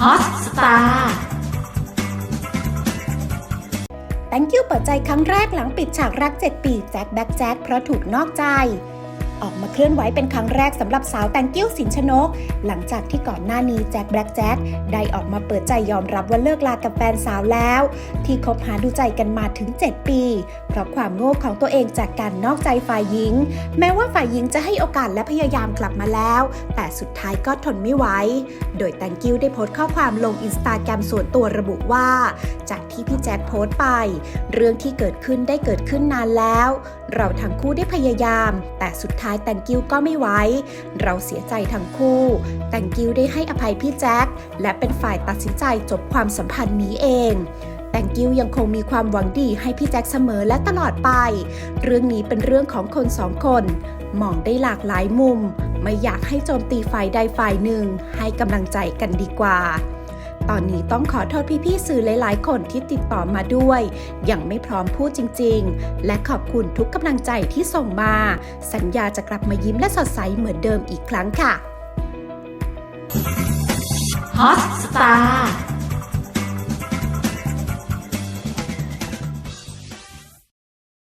ฮอตสตาร์ Thank you เปิดใจครั้งแรกหลังปิดฉากรัก 7 ปี แจ็คแบ็กแจ็คเพราะถูกนอกใจ ออกมาเคลื่อนไหวเป็นครั้งแรกสำหรับสาวแตงกิ้วสินชนก หลังจากที่ก่อนหน้านี้แจ็คแบล็กแจ็คได้ออกมาเปิดใจยอมรับว่าเลิกลากับแฟนสาวแล้ว ที่คบหาดูใจกันมาถึง 7 ปี เพราะความโง่ของตัวเองจากการนอกใจฝ่ายหญิง แม้ว่าฝ่ายหญิงจะให้โอกาสและพยายามกลับมาแล้ว แต่สุดท้ายก็ทนไม่ไหวโดยแตงกิ้วได้โพสต์ข้อความลงอินสตาแกรมส่วนตัวระบุว่า จากที่พี่แจ็คโพสต์ไป เรื่องที่เกิดขึ้นได้เกิดขึ้นนานแล้ว เราทั้งคู่ได้พยายาม แต่สุดท้ายแตงกิ้วก็ไม่ไหวเราเสียใจทั้งคู่ แตงกิ้วได้ให้อภัยพี่แจ็คและเป็นฝ่ายตัดสินใจจบความสัมพันธ์นี้เองแตงกิ้วยังคงมีความหวังดีให้พี่แจ็คเสมอและตลอดไป เรื่องนี้เป็นเรื่องของคนสองคน มองได้หลากหลายมุม ไม่อยากให้โจมตีฝ่ายใดฝ่ายหนึ่ง ให้กำลังใจกันดีกว่า ตอนนี้ต้องขอโทษพี่ๆสื่อหลายๆ คนที่ติดต่อมาด้วย ยังไม่พร้อมพูดจริง ๆ และขอบคุณทุกกำลังใจที่ส่งมา สัญญาจะกลับมายิ้มและสดใสเหมือนเดิมอีกครั้งค่ะฮอตสปา